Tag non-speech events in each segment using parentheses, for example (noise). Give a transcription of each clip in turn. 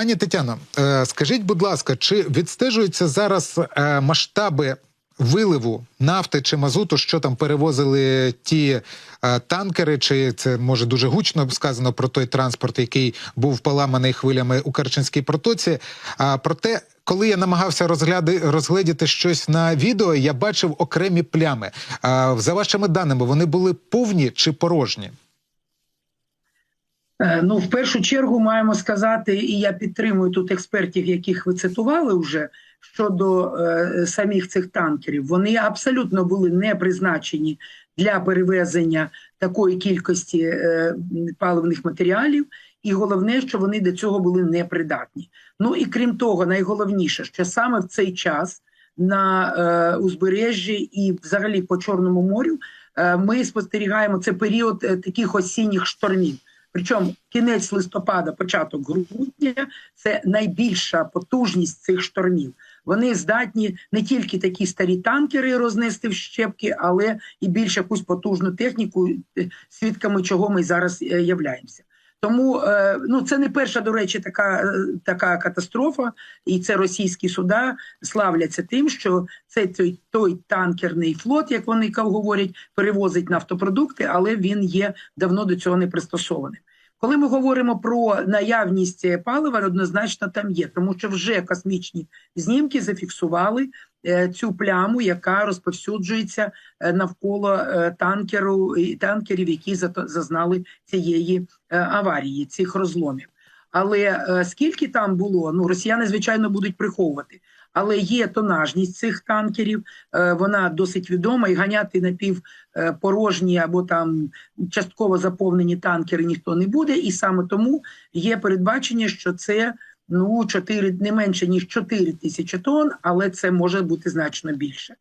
Пані Тетяно, е, скажіть, будь ласка, чи відстежуються зараз е, масштаби виливу нафти чи мазуту, що там перевозили ті е, танкери? Чи це може дуже гучно сказано про той транспорт, який був поламаний хвилями у Керченській протоці? А проте, коли я намагався розгляди, розгледіти щось на відео, я бачив окремі плями. За вашими даними, вони були повні чи порожні? Е, Ну, в першу чергу маємо сказати, і я підтримую тут експертів, яких ви цитували вже щодо е, самих цих танкерів. Вони абсолютно були не призначені для перевезення такої кількості е, паливних матеріалів, і головне, що вони до цього були непридатні. Ну і крім того, найголовніше, що саме в цей час на е, узбережжі і взагалі по Чорному морю е, ми спостерігаємо це період е, таких осінніх штормів. Причому кінець листопада, початок грудня це найбільша потужність цих штормів. Вони здатні не тільки такі старі танкери рознести в щепки, але і більш якусь потужну техніку, е, свідками чого ми зараз е, являємося. Тому е, ну це не перша, до речі, така е, така катастрофа, і це російські суда славляться тим, що це той, той танкерний флот, як вони говорять, перевозить нафтопродукти, але він є давно до цього не пристосованим. Коли ми говоримо про наявність палива, однозначно там є, тому що вже космічні знімки зафіксували е, цю пляму, яка розповсюджується е, навколо е, танкеру танкерів, які зазнали цієї аварії, цих розломів. Але скільки там було, ну росіяни звичайно будуть приховувати. Але є тонажність цих танкерів, вона досить відома, і ганяти напівпорожні або там частково заповнені танкери ніхто не буде. І саме тому є передбачення, що це ну 4, не менше ніж 4 тисячі тонн, але це може бути значно більше.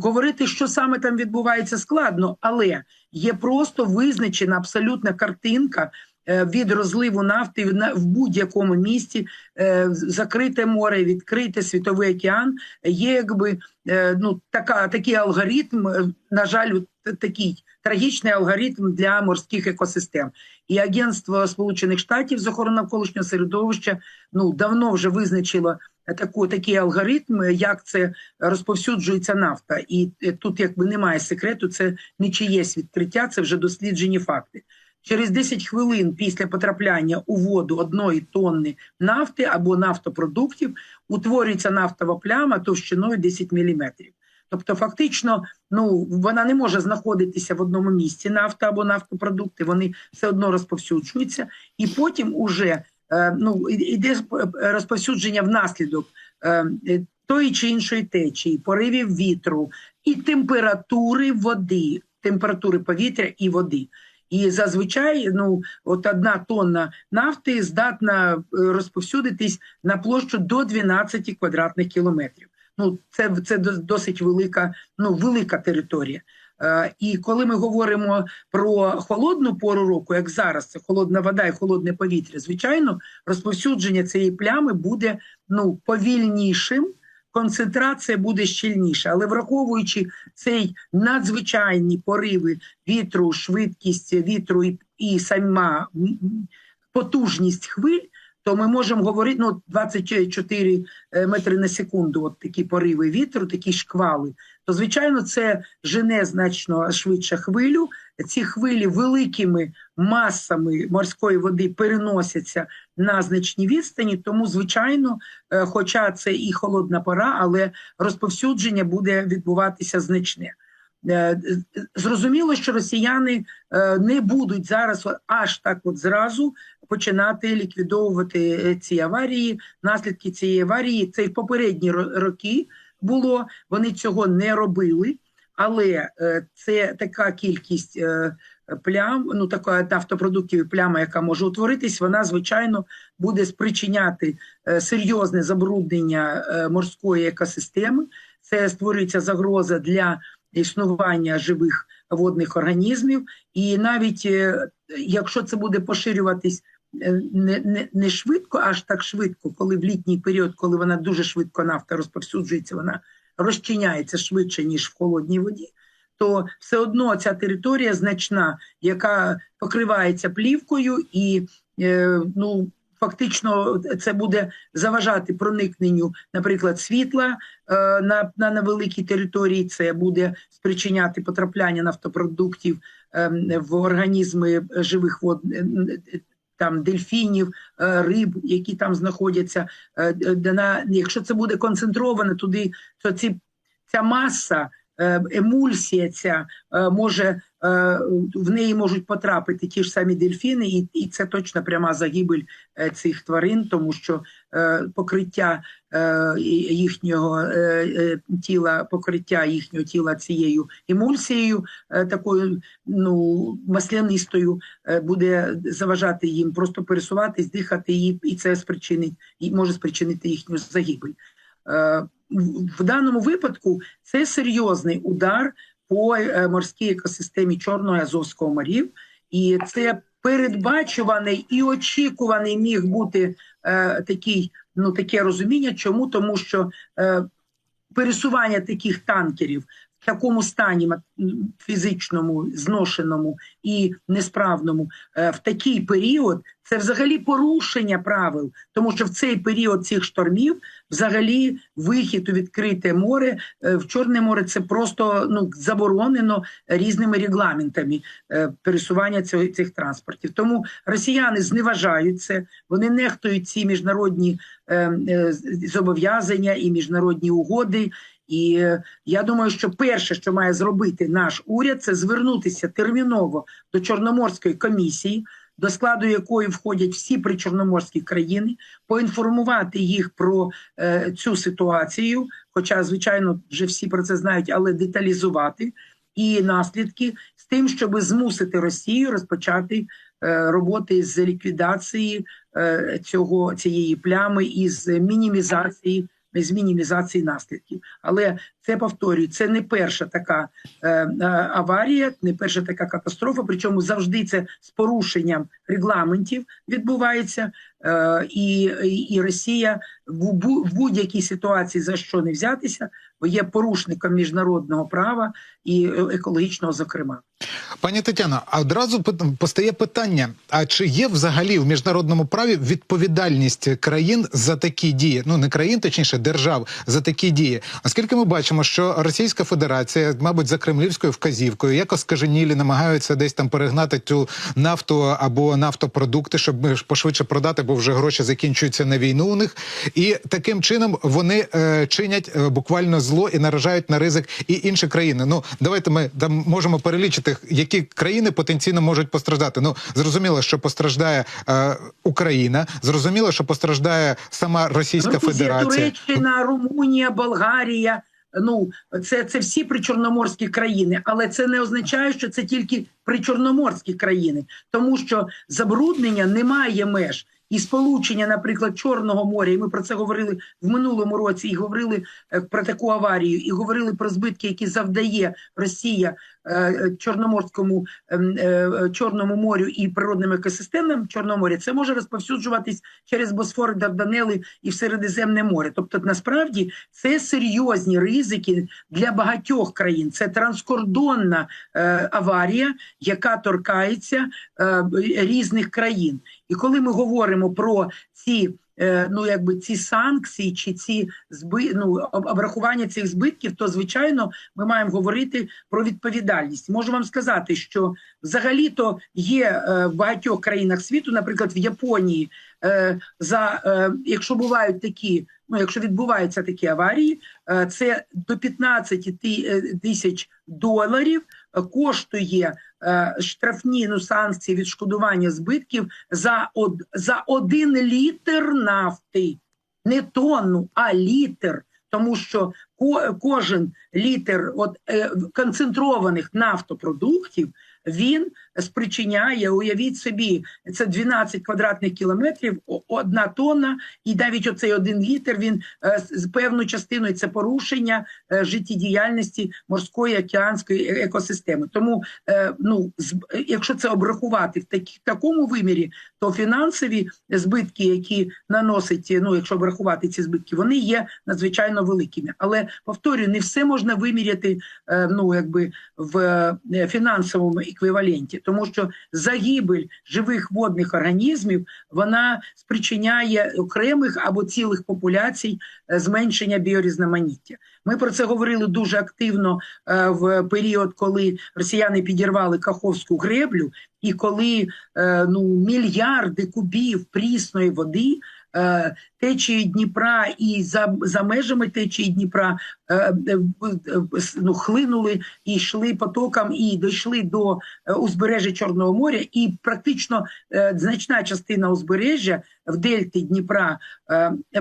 Говорити, що саме там відбувається, складно, але є просто визначена абсолютна картинка. Від розливу нафти в будь-якому місці закрите море, відкрите світовий океан. Є якби ну така такий алгоритм. На жаль, такий трагічний алгоритм для морських екосистем. І Агентство Сполучених Штатів з охорони навколишнього середовища ну давно вже визначило таку такий алгоритм, як це розповсюджується нафта. І тут якби немає секрету, це не чиєсь відкриття, це вже досліджені факти. Через 10 хвилин після потрапляння у воду одної тонни нафти або нафтопродуктів утворюється нафтова пляма товщиною 10 мм. Тобто, фактично, ну вона не може знаходитися в одному місці нафта або нафтопродукти, вони все одно розповсюджуються, і потім уже е, ну іде розповсюдження внаслідок е, тої чи іншої течії, поривів вітру і температури води, температури повітря і води. І зазвичай ну от одна тонна нафти здатна розповсюдитись на площу до 12 квадратних кілометрів. Ну це це досить велика, ну велика територія. Е, І коли ми говоримо про холодну пору року, як зараз це холодна вода і холодне повітря, звичайно, розповсюдження цієї плями буде ну повільнішим. Концентрація буде щільніша, але враховуючи цей надзвичайні пориви вітру, швидкість вітру і, і сама потужність хвиль, то ми можемо говорити ну 24 метри на секунду. От такі пориви вітру, такі шквали. То звичайно, це жене значно швидше хвилю. Ці хвилі великими масами морської води переносяться на значні відстані. Тому, звичайно, хоча це і холодна пора, але розповсюдження буде відбуватися значне. Зрозуміло, що росіяни не будуть зараз аж так, от зразу починати ліквідовувати ці аварії. Наслідки цієї аварії це і в попередні роки було. Вони цього не робили, але це така кількість плям, ну така нафтопродуктів пляма, яка може утворитись, вона звичайно буде спричиняти серйозне забруднення морської екосистеми. Це створюється загроза для існування живих водних організмів, і навіть якщо це буде поширюватись не, не, не швидко, аж так швидко, коли в літній період, коли вона дуже швидко нафта розповсюджується, вона розчиняється швидше, ніж в холодній воді, то все одно ця територія значна, яка покривається плівкою і ну. Фактично це буде заважати проникненню, наприклад, світла е, на, на невеликій території. Це буде спричиняти потрапляння нафтопродуктів ем, в організми живих вод. е, е, Там дельфінів, риб, які там знаходяться. На якщо це буде концентровано туди, то ці ця маса, емульсія ця може в неї можуть потрапити ті ж самі дельфіни, і, і це точно пряма загибель е, цих тварин, тому що е, покриття е, їхнього е, е, тіла, покриття їхнього тіла цією емульсією, е, такою ну маслянистою, е, буде заважати їм просто пересуватись, дихати, і, і це спричинить і може спричинити їхню загибель. Е, в даному випадку це серйозний удар по е, морській екосистемі Чорного і Азовського морів, і це передбачуваний і очікуваний міг бути е, такий, ну таке розуміння. Чому? Тому що е, пересування таких танкерів такому стані фізичному, зношеному і несправному е, в такий період це взагалі порушення правил, тому що в цей період цих штормів взагалі вихід у відкрите море е, в Чорне море це просто ну заборонено різними регламентами е, пересування цього цих транспортів. Тому росіяни зневажають це, вони нехтують ці міжнародні е, е, з- зобов'язання і міжнародні угоди. І е, я думаю, що перше, що має зробити наш уряд, це звернутися терміново до Чорноморської комісії, до складу якої входять всі причорноморські країни, поінформувати їх про е, цю ситуацію. Хоча, звичайно, вже всі про це знають, але деталізувати і наслідки з тим, щоб змусити Росію розпочати е, роботи з ліквідації е, цього цієї плями і з мінімізації. З мінімізації наслідків, але це повторюю, це не перша така е, е, аварія, не перша така катастрофа. Причому завжди це з порушенням регламентів відбувається, е, і, і, Росія в, будь-якій ситуації за що не взятися, бо є порушником міжнародного права і екологічного, зокрема. Пані Тетяно, а одразу постає питання: а чи є взагалі в міжнародному праві відповідальність країн за такі дії? Ну не країн, точніше держав за такі дії? Оскільки ми бачимо, що Російська Федерація, мабуть, за кремлівською вказівкою, як оскаженілі намагаються десь там перегнати цю нафту або нафтопродукти, щоб ми пошвидше продати, бо вже гроші закінчуються на війну у них, і таким чином вони е, чинять е, буквально зло і наражають на ризик і інші країни. Ну давайте ми там можемо перелічити, які країни потенційно можуть постраждати. Ну зрозуміло, що постраждає е, Україна, зрозуміло, що постраждає сама Російська Грузія, Федерація. Туреччина, Румунія, Болгарія. Ну, це, це всі причорноморські країни, але це не означає, що це тільки причорноморські країни, тому що забруднення немає меж. І сполучення, наприклад, Чорного моря, і ми про це говорили в минулому році, і говорили е, про таку аварію, і говорили про збитки, які завдає Росія Чорноморському ем, е, Чорному морю і природним екосистемам Чорного моря. Це може розповсюджуватись через Босфор, Дарданели і в Середземне море. Тобто, насправді це серйозні ризики для багатьох країн. Це транскордонна е, аварія, яка торкається е, різних країн. І коли ми говоримо про ці е, ну якби ці санкції чи ці зби, ну, обрахування цих збитків, то звичайно ми маємо говорити про відповідальність. Можу вам сказати, що взагалі-то є е, в багатьох країнах світу, наприклад, в Японії, е, за е, якщо бувають такі. Ну, якщо відбуваються такі аварії, е, це до 15 е, тисяч доларів е, коштує е, штрафні ну, санкції відшкодування збитків за, од, за один літр нафти. Не тонну, а літр. Тому що ко, кожен літр от, е, концентрованих нафтопродуктів він спричиняє, уявіть собі, це 12 квадратних кілометрів, одна тонна, і навіть оцей один літр він е, з- певною частиною це порушення е, життєдіяльності морської океанської е- екосистеми. Тому, ну, якщо це обрахувати в такі, такому вимірі, то фінансові збитки, які наносить, ну, якщо обрахувати ці збитки, вони є надзвичайно великими. Але повторюю, не все можна виміряти ну, якби в фінансовому еквіваленті. Тому що загибель живих водних організмів вона спричиняє окремих або цілих популяцій е, зменшення біорізноманіття. Ми про це говорили дуже активно е, в період, коли росіяни підірвали Каховську греблю, і коли е, ну мільярди кубів прісної води. Е, Течії Дніпра і за, за межами течії Дніпра е, е, ну, хлинули і йшли потоком, і дійшли до узбережжя Чорного моря, і практично значна частина узбережжя в дельті Дніпра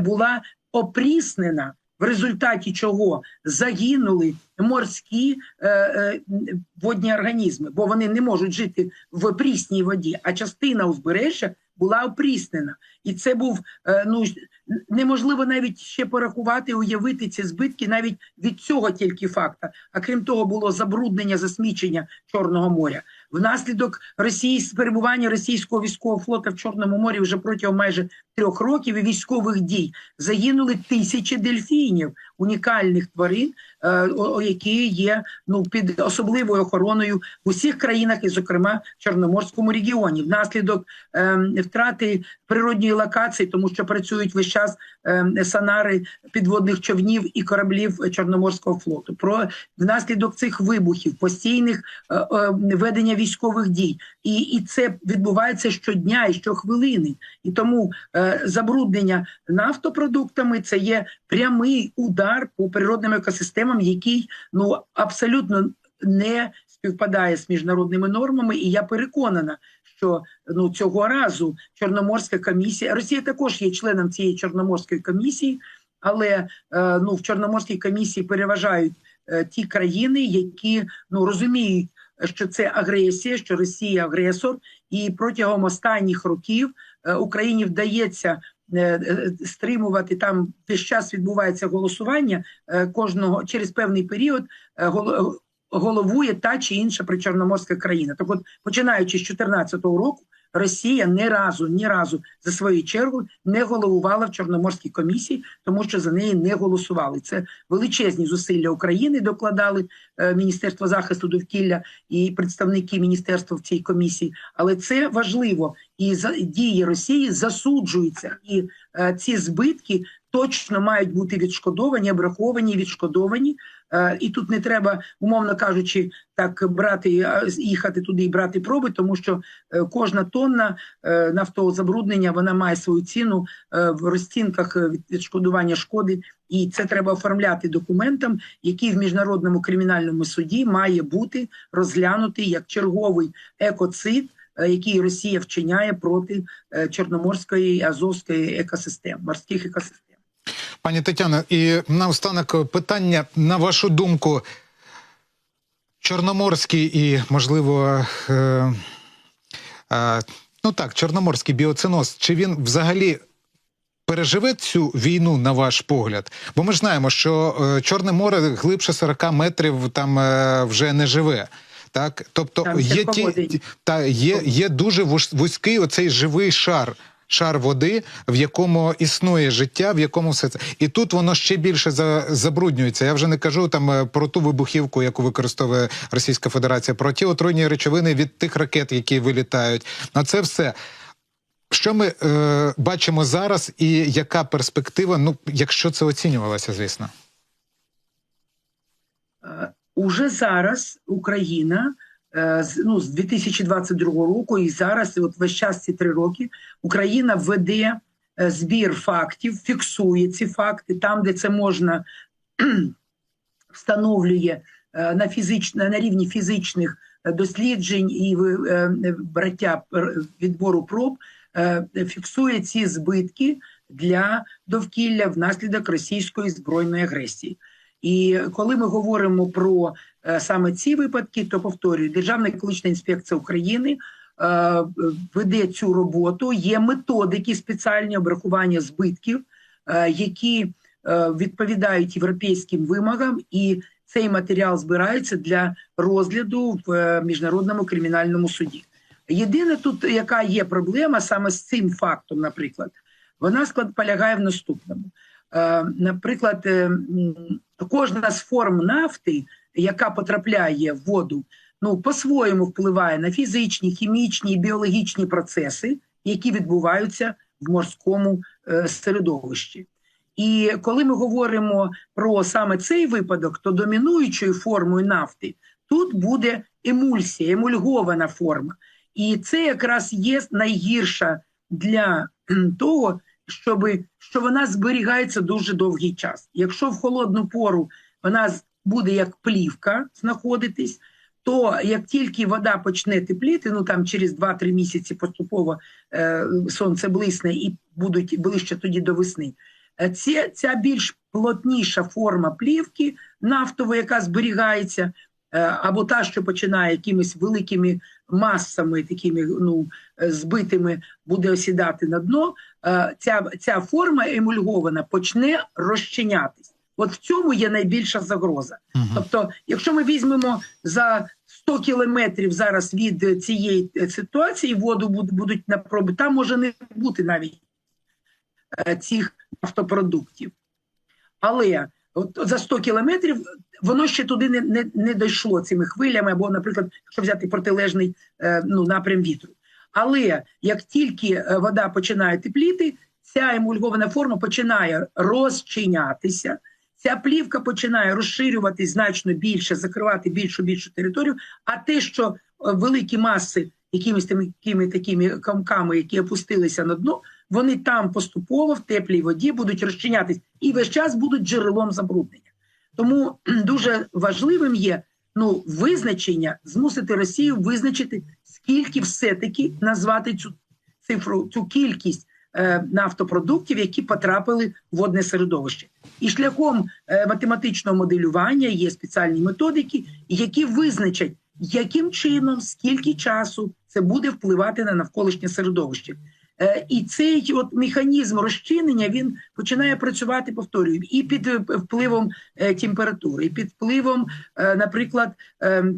була опріснена. В результаті чого загинули морські е, е, водні організми, бо вони не можуть жити в прісній воді, а частина узбережжя була опріснена. І це був е, ну неможливо навіть ще порахувати, уявити ці збитки навіть від цього тільки факта. А крім того, було забруднення, засмічення Чорного моря. Внаслідок Росії перебування російського військового флоту в Чорному морі вже протягом майже трьох років і військових дій загинули тисячі дельфінів, унікальних тварин, е, які є ну під особливою охороною в усіх країнах, і зокрема в Чорноморському регіоні. Внаслідок ем, втрати природньої локації, тому що працюють весь час ем, санари підводних човнів і кораблів Чорноморського флоту. Про внаслідок цих вибухів, постійних е, е, ведення військових дій, і, і це відбувається щодня і щохвилини. І тому забруднення нафтопродуктами це є прямий удар по природним екосистемам, який ну абсолютно не співпадає з міжнародними нормами. І я переконана, що ну цього разу Чорноморська комісія Росія також є членом цієї Чорноморської комісії, але е, ну в Чорноморській комісії переважають е, ті країни, які ну розуміють, що це агресія, що Росія агресор, і протягом останніх років е, Україні вдається. Е, е, Стримувати там весь час відбувається голосування е, кожного через певний період головує та чи інша причорноморська країна. Так, от починаючи з 2014 року, Росія ні разу, ні разу за свою чергу не головувала в Чорноморській комісії, тому що за неї не голосували. Це величезні зусилля України докладали е, Міністерство захисту довкілля і представники міністерства в цій комісії. Але це важливо, і за дії Росії засуджуються, і е, ці збитки точно мають бути відшкодовані, обраховані, відшкодовані. Е, І тут не треба, умовно кажучи, так брати їхати туди і брати проби, тому що е, кожна тонна е, нафтового забруднення вона має свою ціну в розцінках від- відшкодування шкоди, і це треба оформляти документом, який в міжнародному кримінальному суді має бути розглянутий як черговий екоцид, який Росія вчиняє проти Чорноморської Азовської екосистем, морських екосистем. Пані Тетяно, і наостанок питання, на вашу думку, Чорноморський і, можливо, е, е, ну так, Чорноморський біоциноз, чи він взагалі переживе цю війну, на ваш погляд? Бо ми ж знаємо, що е, Чорне море глибше 40 метрів там е, вже не живе. Так, тобто Там є ті, та є, є дуже вузький оцей живий шар. Шар води, в якому існує життя, в якому все це. І тут воно ще більше за, забруднюється. Я вже не кажу там е, про ту вибухівку, яку використовує Російська Федерація, про ті отруйні речовини від тих ракет, які вилітають. На це все. Що ми е, бачимо зараз, і яка перспектива? Ну, якщо це оцінювалося, звісно. Е, Уже зараз Україна ну, з 2022 року і зараз, і от весь час ці три роки, Україна веде е, збір фактів, фіксує ці факти там, де це можна, (clears throat) встановлює е, на фізично, на рівні фізичних е, досліджень і е, е, браття відбору проб, е, фіксує ці збитки для довкілля внаслідок російської збройної агресії. І коли ми говоримо про е, саме ці випадки, то повторюю, Державна екологічна інспекція України е, веде цю роботу. Є методики спеціальні обрахування збитків, е, які е, відповідають європейським вимогам, і цей матеріал збирається для розгляду в е, міжнародному кримінальному суді. Єдине тут, яка є проблема саме з цим фактом, наприклад, вона склад полягає в наступному. Е, Наприклад, е, кожна з форм нафти, яка потрапляє в воду, ну по-своєму впливає на фізичні, хімічні і біологічні процеси, які відбуваються в морському е, середовищі. І коли ми говоримо про саме цей випадок, то домінуючою формою нафти тут буде емульсія, емульгована форма. І це якраз є найгірша для того, щоб, що вона зберігається дуже довгий час. Якщо в холодну пору вона буде як плівка знаходитись, то як тільки вода почне тепліти, ну там через 2-3 місяці поступово е, сонце блисне і будуть ближче тоді до весни. Це, ця більш плотніша форма плівки нафтової, яка зберігається, е, або та, що починає якимись великими масами, такими ну, збитими, буде осідати на дно. е, Ця, ця форма емульгована почне розчинятись. От в цьому є найбільша загроза. Мгм. Тобто, якщо ми візьмемо за 100 кілометрів зараз від цієї е, ситуації, воду будуть на проби, там може не бути навіть е, цих автопродуктів. Але от за 100 кілометрів воно ще туди не, не, не дійшло цими хвилями, або, наприклад, якщо взяти протилежний е, ну, напрям вітру. Але як тільки вода починає тепліти, ця емульгована форма починає розчинятися. Ця плівка починає розширюватись значно більше, закривати більшу більшу територію. А те, що е, великі маси якимись такими такими комками, які опустилися на дно, вони там поступово в теплій воді будуть розчинятись і весь час будуть джерелом забруднення. Тому дуже важливим є ну визначення, змусити Росію визначити, скільки все-таки назвати цю цифру, цю кількість нафтопродуктів, які потрапили в водне середовище. І шляхом е, математичного моделювання є спеціальні методики, які визначать, яким чином, скільки часу це буде впливати на навколишнє середовище. Е, І цей от механізм розчинення він починає працювати, повторюю, і під е, впливом е, температури, і під впливом, наприклад,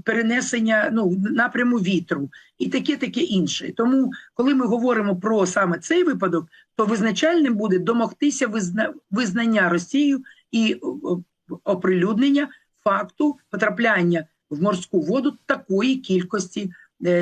перенесення ну, напряму вітру, і таке таке інше. Тому, коли ми говоримо про саме цей випадок, то визначальним буде домогтися визна, визнання Росією і оприлюднення факту потрапляння в морську воду такої кількості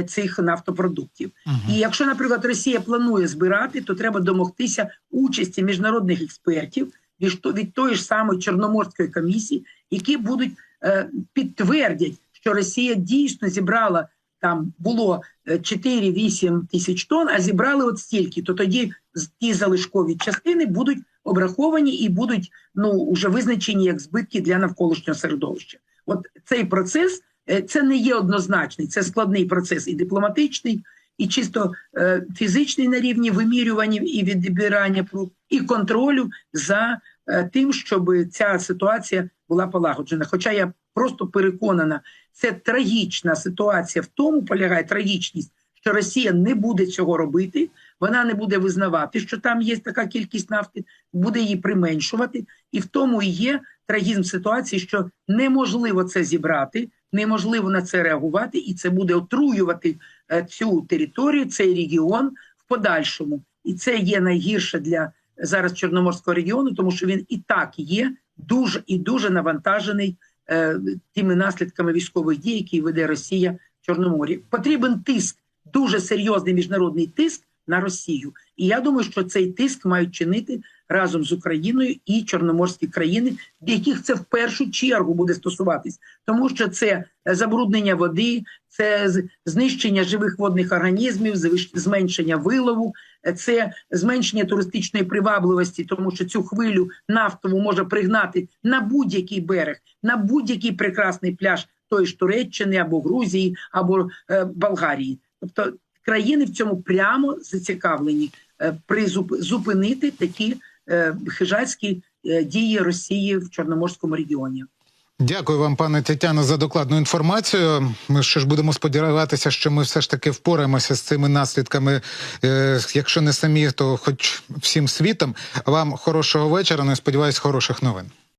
цих нафтопродуктів. Мгм. І якщо, наприклад, Росія планує збирати, то треба домогтися участі міжнародних експертів від, то- від тої ж самої Чорноморської комісії, які будуть е, підтвердять, що Росія дійсно зібрала там було е, 4-8 тисяч тонн, а зібрали от стільки, то тоді ті залишкові частини будуть обраховані і будуть ну вже визначені як збитки для навколишнього середовища. От цей процес е, це не є однозначний, це складний процес і дипломатичний, і чисто е, фізичний на рівні вимірювання і відбирання проб, і контролю за е, тим, щоб ця ситуація була полагоджена. Хоча я просто переконана, це трагічна ситуація в тому полягає трагічність, що Росія не буде цього робити, вона не буде визнавати, що там є така кількість нафти, буде її применшувати, і в тому і є трагізм ситуації, що неможливо це зібрати, неможливо на це реагувати, і це буде отруювати е, цю територію, цей регіон в подальшому. І це є найгірше для зараз Чорноморського регіону, тому що він і так є дуже і дуже навантажений е, тими наслідками військових дій, які веде Росія в Чорноморі. Потрібен тиск, дуже серйозний міжнародний тиск на Росію. І я думаю, що цей тиск мають чинити разом з Україною і Чорноморські країни, в яких це в першу чергу буде стосуватись, тому що це е, забруднення води, це знищення живих водних організмів, зменшення вилову, е, це зменшення туристичної привабливості, тому що цю хвилю нафтову може пригнати на будь-який берег, на будь-який прекрасний пляж тої ж Туреччини або Грузії, або е, Болгарії. Тобто країни в цьому прямо зацікавлені е, зупинити такі е, хижацькі е, дії Росії в Чорноморському регіоні. Дякую вам, пане Тетяно, за докладну інформацію. Ми ще ж будемо сподіватися, що ми все ж таки впораємося з цими наслідками. Якщо не самі, то хоч всім світом. Вам хорошого вечора. Ну і сподіваюсь, хороших новин.